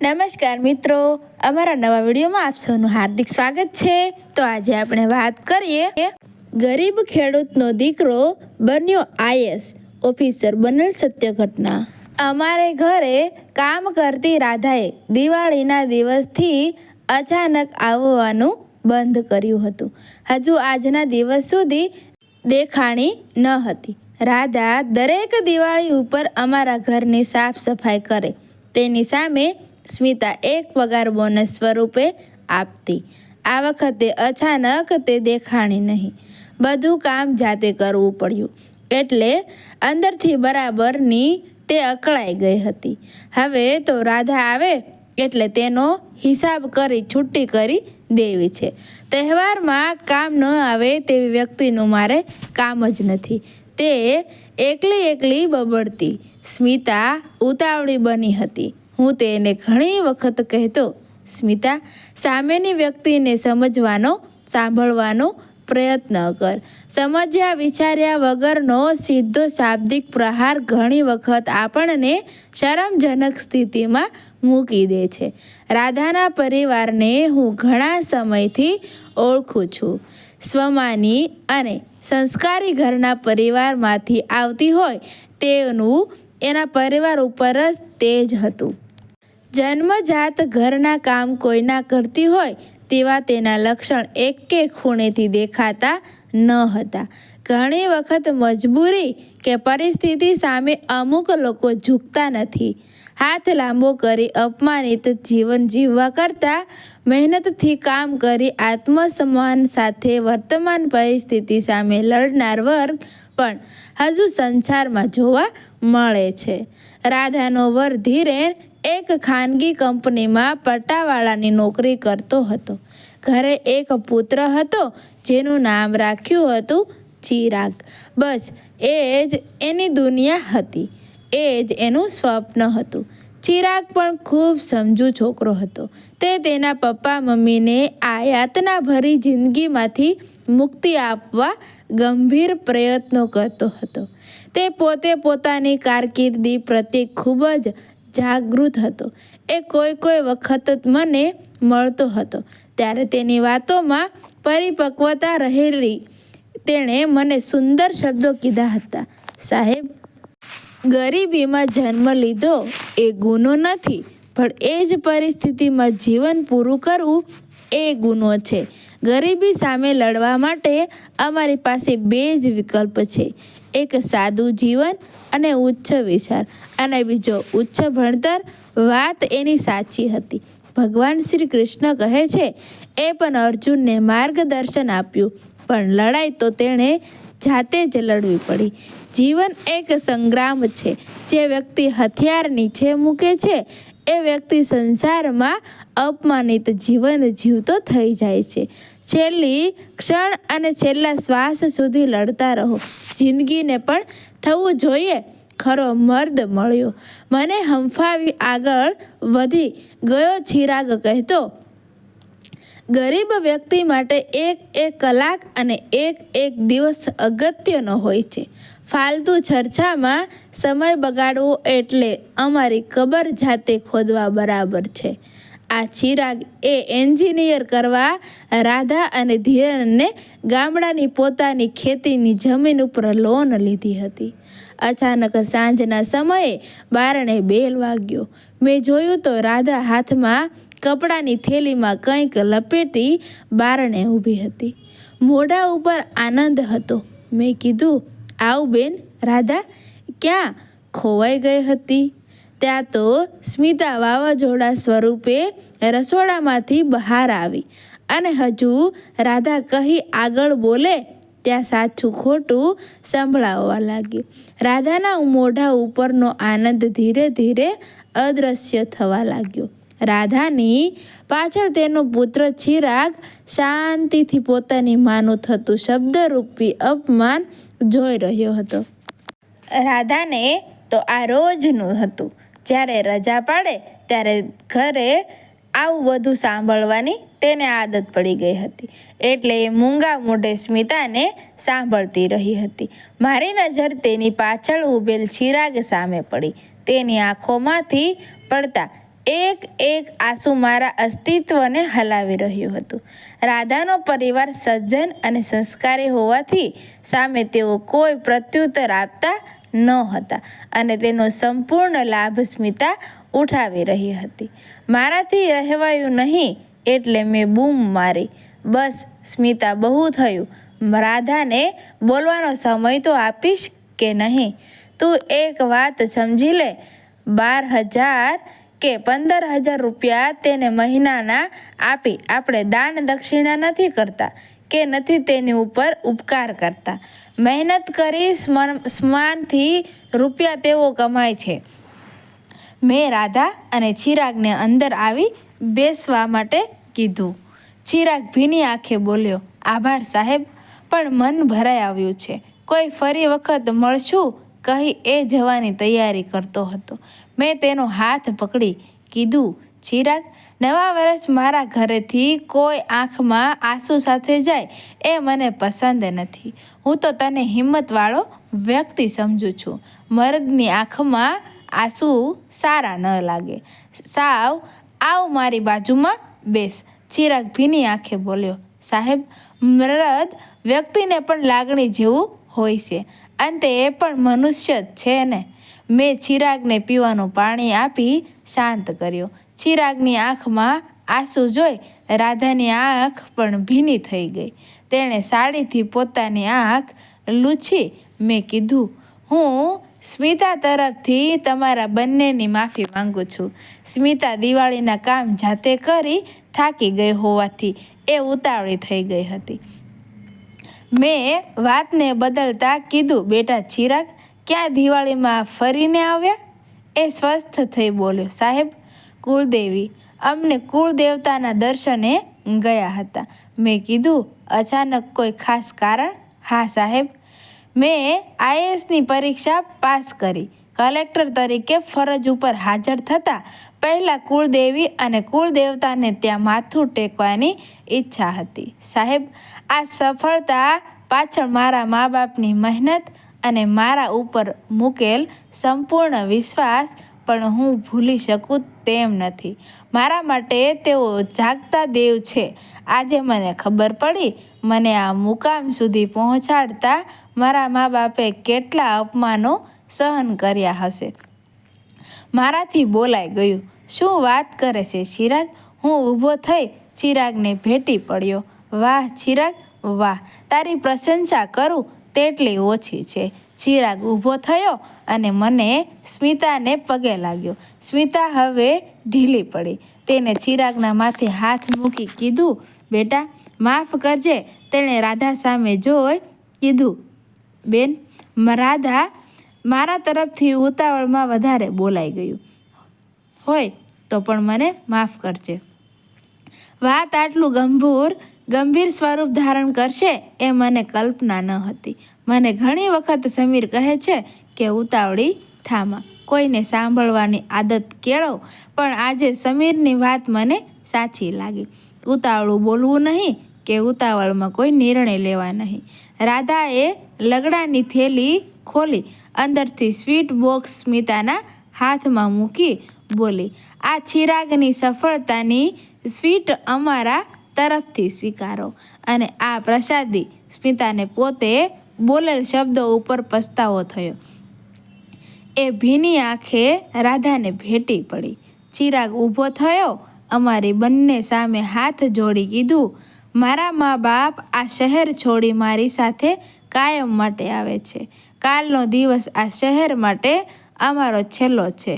નમસ્કાર મિત્રો, અમારા નવા વિડીયોમાં આપ સૌનું હાર્દિક સ્વાગત છે. તો આજે આપણે વાત કરીએ ગરીબ ખેડૂતનો દીકરો બન્યો આઈએસ ઓફિસર બનેલ સત્ય ઘટના. અમારે ઘરે કામ કરતી રાધાએ દિવાળીના દિવસથી અચાનક આવવાનું બંધ કર્યું હતું. હજુ આજના દિવસ સુધી દેખાણી ન હતી. રાધા દરેક દિવાળી ઉપર અમારા ઘરની સાફ સફાઈ કરે. તેની સામે સ્મિતા એક પગાર બોનસ સ્વરૂપે આપતી. આ વખતે અચાનક તે દેખાણી નહીં. બધું કામ જાતે કરવું પડ્યું. એટલે અંદરથી બરાબરની તે અકળાઈ ગઈ હતી. હવે તો રાધા આવે એટલે તેનો હિસાબ કરી છુટ્ટી કરી દેવી છે. તહેવારમાં કામ ન આવે તેવી વ્યક્તિનું મારે કામ જ નથી. તે એકલી એકલી બબડતી. સ્મિતા ઉતાવળી બની હતી. હું તેને ઘણી વખત કહેતો, સ્મિતા, સામેની વ્યક્તિને સમજવાનો, સાંભળવાનો પ્રયત્ન કર. સમજ્યા વિચાર્યા વગરનો સીધો શાબ્દિક પ્રહાર ઘણી વખત આપણને શરમજનક સ્થિતિમાં મૂકી દે છે. રાધાના પરિવારને હું ઘણા સમયથી ઓળખું છું. સ્વમાની અને સંસ્કારી ઘરના પરિવારમાંથી આવતી હોય તેનું એના પરિવાર ઉપર જ તેજ હતું. જન્મજાત ઘરના કામ કોઈના કરતી હોય તેવા તેના લક્ષણ એકે ખૂણેથી દેખાતા ન હતા. ઘણી વખત મજબૂરી કે પરિસ્થિતિ સામે અમુક લોકો ઝૂકતા નથી. હાથ લાંબો કરી અપમાનિત જીવન જીવવા કરતાં મહેનતથી કામ કરી આત્મસન્માન સાથે વર્તમાન પરિસ્થિતિ સામે લડનાર વર્ગ પણ હજુ સંસારમાં જોવા મળે છે. રાધાનો વર ધીરેન એક ખાનગી કંપનીમાં પટ્ટાવાળાની નોકરી કરતો હતો. ઘરે એક પુત્ર હતો, જેનું નામ રાખ્યું હતું ચિરાગ. બસ, એ જ એની દુનિયા હતી. એ જ એનું સ્વપ્ન હતું. ચિરાગ પણ ખૂબ સમજુ છોકરો હતો. તે તેના પપ્પા મમ્મીને આ યાતનાભરી જિંદગીમાંથી મુક્તિ આપવા ગંભીર પ્રયત્નો કરતો હતો. તે પોતે પોતાની કારકિર્દી પ્રત્યે ખૂબ જ જાગૃત હતો. એ કોઈ કોઈ વખત મને મળતો હતો. ત્યારે તેની વાતોમાં પરિપક્વતા રહેલી. તેણે મને સુંદર શબ્દો કીધા હતા. સાહેબ, ગરીબીમાં જન્મ લીધો એ ગુનો નથી, પણ એ જ પરિસ્થિતિમાં જીવન પૂરું કરવું એ ગુનો છે. ગરીબી સામે લડવા માટે અમારી પાસે બે જ વિકલ્પ છે. એક સાદું જીવન અને ઉચ્ચ વિચાર. અને બીજો, ઉચ્ચ ભણતર વાત એની સાચી હતી. ભગવાન શ્રી કૃષ્ણ કહે છે, એ પણ અર્જુનને માર્ગદર્શન આપ્યું. પણ લડાઈ તો તેણે જાતે જ લડવી પડી. જીવન એક સંગ્રામ છે. જે વ્યક્તિ હથિયાર નીચે મૂકે છે, એ વ્યક્તિ સંસારમાં અપમાનિત જીવન જીવતો થઈ જાય છે. છેલ્લી ક્ષણ અને છેલ્લા શ્વાસ સુધી લડતા રહો. જિંદગીને પણ થવું જોઈએ. ખરો મર્દ મળ્યો. મને હંફાવી આગળ વધી ગયો ચિરાગ કહેતો. ગરીબ વ્યક્તિ માટે એક એક કલાક અને એક એક દિવસ અગત્યનો હોય છે. ફાલતુ ચર્ચામાં સમય બગાડવો એટલે અમારી કબર જાતે ખોદવા બરાબર છે. આ ચિરાગ એ એન્જિનિયર કરવા રાધા અને ધીરણને ગામડાની પોતાની ખેતીની જમીન ઉપર લોન લીધી હતી. અચાનક સાંજના સમયે બારણે બેલ વાગ્યો. મેં જોયું તો રાધા હાથમાં કપડાની થેલીમાં કંઈક લપેટી બારણે ઊભી હતી. મોઢા ઉપર આનંદ હતો. મેં કીધું, આવ બેન, રાધા, ક્યાં ખોવાઈ ગઈ હતી? ત્યાં તો સ્મિતા વાવાઝોડા સ્વરૂપે રસોડામાંથી બહાર આવી અને હજુ રાધા કહી આગળ બોલે, ત્યાં સાચું ખોટું સંભળાવવા લાગ્યું. રાધાના મોઢા ઉપરનો આનંદ ધીરે ધીરે અદૃશ્ય થવા લાગ્યો. રાધાની પાછળ તેનો પુત્ર ચિરાગ શાંતિથી પોતાની માનું થતું શબ્દરૂપી અપમાન જોઈ રહ્યો હતો. રાધાને તો આ રોજનું હતું. જ્યારે રજા પાડે ત્યારે ઘરે આવું બધું સાંભળવાની તેને આદત પડી ગઈ હતી. એટલે એ મૂંગા મોઢે સ્મિતાને સાંભળતી રહી હતી. મારી નજર તેની પાછળ ઊભેલ ચિરાગ સામે પડી. તેની આંખોમાંથી પડતા એક એક આંસુ મારા અસ્તિત્વને હલાવી રહ્યું હતું. રાધાનો પરિવાર સજ્જન અને સંસ્કારી હોવાથી સામે તેઓ કોઈ પ્રત્યુત્તર આપતા ન હતા અને તેનો સંપૂર્ણ લાભ સ્મિતા ઉઠાવી રહી હતી. મારાથી રહેવાયું નહીં એટલે મેં બૂમ મારી. બસ સ્મિતા બહુ થયું. રાધાને બોલવાનો સમય તો આપીશ કે નહીં? તું એક વાત સમજી લે. બાર હજાર કે પંદર હજાર રૂપિયા તેને મહિનાના આપી. આપણે દાન દક્ષિણા નથી કરતા. કે નથી તેની ઉપર ઉપકાર કરતા. મહેનત કરી સ્માનથી રૂપિયા તેઓ કમાય છે. મેં રાધા અને ચિરાગને અંદર આવી બેસવા માટે કીધું. ચિરાગ ભીની આંખે બોલ્યો, આભાર સાહેબ, પણ મન ભરાઈ આવ્યું છે. કોઈ ફરી વખત મળશું? કહી એ જવાની તૈયારી કરતો હતો. મેં તેનો હાથ પકડી કીધું, ચિરાગ નવા વર્ષ મારા ઘરેથી કોઈ આંખમાં આંસુ સાથે જાય એ મને પસંદ નથી. હું તો તને હિંમતવાળો વ્યક્તિ સમજું છું. મર્દની આંખમાં આંસુ સારા ન લાગે. સાવ, આવ મારી બાજુમાં બેસ. ચિરાગ ભીની આંખે બોલ્યો, સાહેબ મૃદ વ્યક્તિને પણ લાગણી જેવું હોય છે. અંતે એ પણ મનુષ્ય જ છે ને? મેં ચિરાગને પીવાનું પાણી આપી શાંત કર્યો. ચિરાગની આંખમાં આંસુ જોઈ રાધાની આંખ પણ ભીની થઈ ગઈ. તેણે સાડીથી પોતાની આંખ લૂછી મેં કીધું, હું સ્મિતા તરફથી તમારા બંનેની માફી માંગુ છું. સ્મિતા દિવાળીના કામ જાતે કરી થાકી ગઈ હોવાથી એ ઉતાવળી થઈ ગઈ હતી. મેં વાતને બદલતા કીધું, બેટા ચિરાગ, ક્યાં દિવાળીમાં ફરીને આવ્યા? એ સ્વસ્થ થઈ બોલ્યો, સાહેબ કુળદેવી અમને કુળદેવતાના દર્શને ગયા હતા. મેં કીધું, અચાનક કોઈ ખાસ કારણ? હા, સાહેબ. મેં આઈએસની પરીક્ષા પાસ કરી. કલેક્ટર તરીકે ફરજ ઉપર હાજર થતાં પહેલાં કુળદેવી અને કુળદેવતાને ત્યાં માથું ટેકવાની ઈચ્છા હતી. સાહેબ, આ સફળતા પાછળ મારા મા બાપની મહેનત અને મારા ઉપર મૂકેલ સંપૂર્ણ વિશ્વાસ પણ હું ભૂલી શકું તેમ નથી. મારા માટે તેઓ જાગતા દેવ છે. આજે મને ખબર પડી, મને આ મુકામ સુધી પહોંચાડતા મારા મા બાપે કેટલા અપમાનો સહન કર્યા હશે. મારાથી બોલાઈ ગયું, શું વાત કરે છે ચિરાગ? હું ઊભો થઈ ચિરાગને ભેટી પડ્યો. વાહ ચિરાગ, વાહ. તારી પ્રશંસા કરું તેટલી ઓછી છે. ચિરાગ ઊભો થયો અને મને સ્મિતાને પગે લાગ્યો. સ્મિતા હવે ઢીલી પડી. તેને ચિરાગના માથે હાથ મૂકી કીધું, બેટા, માફ કરજે, તેણે રાધા સામે જોઈ કીધું, બેન રાધા મારા તરફથી ઉતાવળમાં વધારે બોલાઈ ગયું. હોય તો પણ મને માફ કરજે. વાત આટલું ગંભીર ગંભીર સ્વરૂપ ધારણ કરશે એ મને કલ્પના ન હતી. મને ઘણી વખત સમીર કહે છે કે ઉતાવળી થામા. કોઈને સાંભળવાની આદત કેળો, પણ આજે સમીરની વાત મને સાચી લાગી. ઉતાવળું બોલવું નહીં કે ઉતાવળમાં કોઈ નિર્ણય લેવા નહીં. રાધાએ લગડાની થેલી ખોલી, અંદરથી સ્વીટ બોક્સ સ્મિતાના હાથમાં મૂકી બોલી, આ ચિરાગની સફળતાની સ્વીટ અમારા તરફથી સ્વીકારો. અને આ પ્રસાદી સ્મિતાને પોતે બોલેલ શબ્દો ઉપર પસ્તાવો થયો. એ ભીની આંખે રાધાને ભેટી પડી. ચિરાગ ઊભો થયો, અમારી બંને સામે હાથ જોડી કીધું, મારા મા બાપ આ શહેર છોડી મારી સાથે કાયમ માટે આવે છે. કાલનો દિવસ આ શહેર માટે અમારો છેલ્લો છે.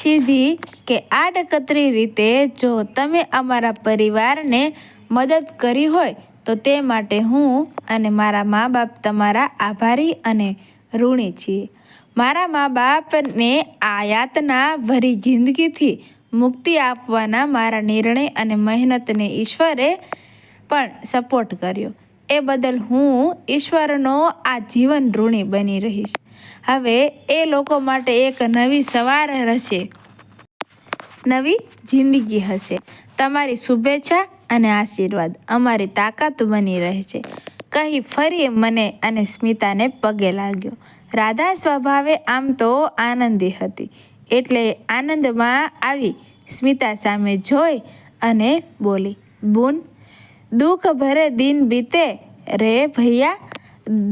સીધી કે આડકતરી રીતે જો તમે અમારા પરિવારને મદદ કરી હોય, તો તે માટે હું અને મારા મા બાપ તમારા આભારી અને ઋણી છીએ. મારા મા બાપને આ યાતના ભરી જિંદગીથી મુક્તિ આપવાના મારા નિર્ણય અને મહેનતને ઈશ્વરે પણ સપોર્ટ કર્યો. એ બદલ હું ઈશ્વરનો આ જીવન ઋણી બની રહીશ. હવે એ લોકો માટે એક નવી સવાર હશે. નવી જિંદગી હશે. તમારી શુભેચ્છા અને આશીર્વાદ અમારી તાકાત બની રહે છે કહી ફરી મને અને સ્મિતાને પગે લાગ્યો. રાધા સ્વભાવે આમ તો આનંદી હતી. એટલે આનંદમાં આવી સ્મિતા સામે જોઈ અને બોલી, બુન, દુઃખ ભરે દિન બીતે રે ભૈયા,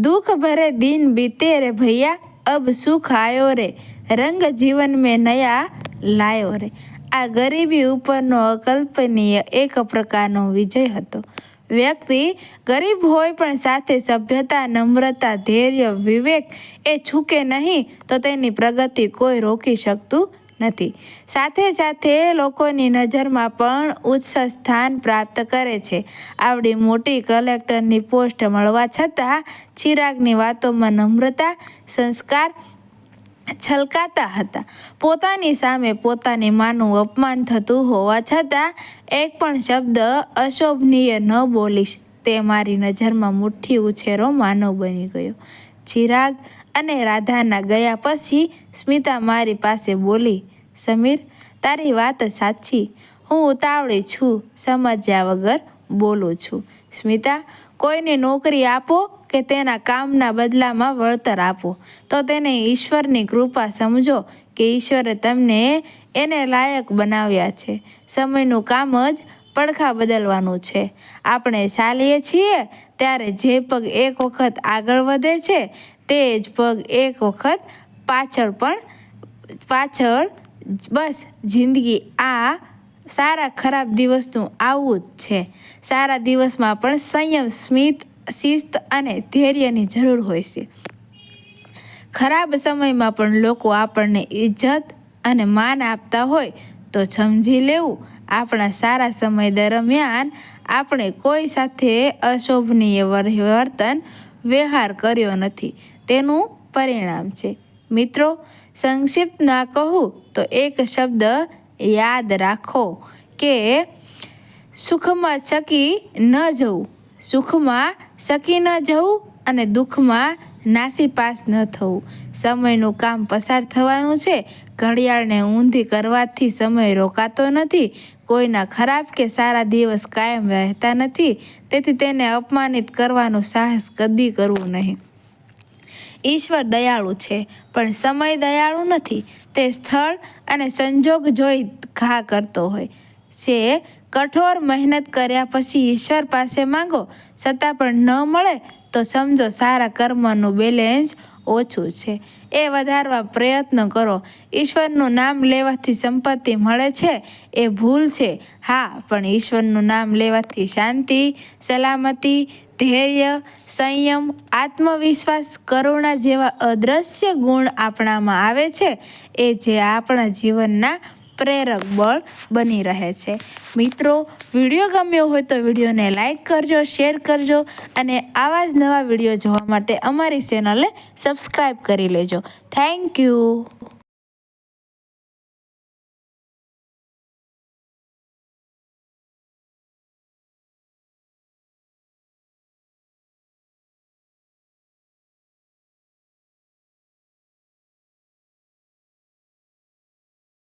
દુઃખ ભરે દિન બીતે રે ભૈયા, અબ સુખ આયો રે, રંગ જીવન મેં નયા લાયો રે. આ ગરીબી ઉપરનો અકલ્પનીય એક પ્રકારનો વિજય હતો. વ્યક્તિ ગરીબ હોય પણ સાથે સભ્યતા, નમ્રતા, ધૈર્ય, વિવેક એ છૂકે નહીં તો તેની પ્રગતિ કોઈ રોકી શકતું નથી. સાથે સાથે લોકોની નજરમાં પણ ઉચ્ચ સ્થાન પ્રાપ્ત કરે છે. આવડી મોટી કલેક્ટરની પોસ્ટ મળવા છતાં ચિરાગની વાતોમાં નમ્રતા, સંસ્કાર છલકાતા હતા. પોતાની સામે પોતાની માનું અપમાન થતું હોવા છતાં એક પણ શબ્દ અશોભનીય ન બોલીશ. તે મારી નજરમાં મુઠ્ઠી ઉછેરો માનવ બની ગયો. ચિરાગ અને રાધાના ગયા પછી સ્મિતા મારી પાસે બોલી, સમીર, તારી વાત સાચી. હું ઉતાવળી છું. સમજ્યા વગર બોલું છું. સ્મિતા, કોઈને નોકરી આપો કે તેના કામના બદલામાં વળતર આપો. તો તેને ઈશ્વરની કૃપા સમજો કે ઈશ્વરે તમને એને લાયક બનાવ્યા છે. સમયનું કામ જ પડખા બદલવાનું છે. આપણે ચાલીએ છીએ ત્યારે જે પગ એક વખત આગળ વધે છે, તે જ પગ એક વખત પાછળ પણ પાછળ બસ જિંદગી આ સારા ખરાબ દિવસનું આવું જ છે. સારા દિવસમાં પણ સંયમ સ્મિત શિસ્ત અને ધૈર્યની જરૂર હોય છે. ખરાબ સમયમાં પણ લોકો આપણને ઇજ્જત અને માન આપતા હોય તો સમજી લેવું. આપણા સારા સમય દરમિયાન આપણે કોઈ સાથે અશોભનીય વર્તન વ્યવહાર કર્યો નથી. તેનું પરિણામ છે. મિત્રો સંક્ષિપ્તમાં કહું તો એક શબ્દ યાદ રાખો કે સુખમાં ચકી ન જવું. સુખમાં શકી ન જવું અને દુઃખમાં નાસીપાસ ન થવું. સમયનું કામ પસાર થવાનું છે. ઘડિયાળને ઊંધી કરવાથી સમય રોકાતો નથી. કોઈના ખરાબ કે સારા દિવસ કાયમ રહેતા નથી. તેથી તેને અપમાનિત કરવાનું સાહસ કદી કરવું નહીં. ઈશ્વર દયાળુ છે, પણ સમય દયાળુ નથી. તે સ્થળ અને સંજોગ જોઈ ઘા કરતો હોય છે. કઠોર મહેનત કર્યા પછી ઈશ્વર પાસે માંગો, છતાં પણ ન મળે, તો સમજો સારા કર્મનું બેલેન્સ ઓછું છે. એ વધારવા પ્રયત્ન કરો. ઈશ્વરનું નામ લેવાથી સંપત્તિ મળે છે, એ ભૂલ છે. હા, પણ ઈશ્વરનું નામ લેવાથી શાંતિ, સલામતી, ધૈર્ય, સંયમ, આત્મવિશ્વાસ, કરુણા જેવા અદ્રશ્ય ગુણ આપણામાં આવે છે, એ જે આપણા જીવનના પ્રેરક બળ બની રહે છે. મિત્રો, વીડિયો ગમ્યો હોય તો વિડીયોને લાઇક કરજો, શેર કરજો અને આવા જ નવા વીડિયો જોવા માટે અમારી ચેનલને સબસ્ક્રાઈબ કરી લેજો. Thank you.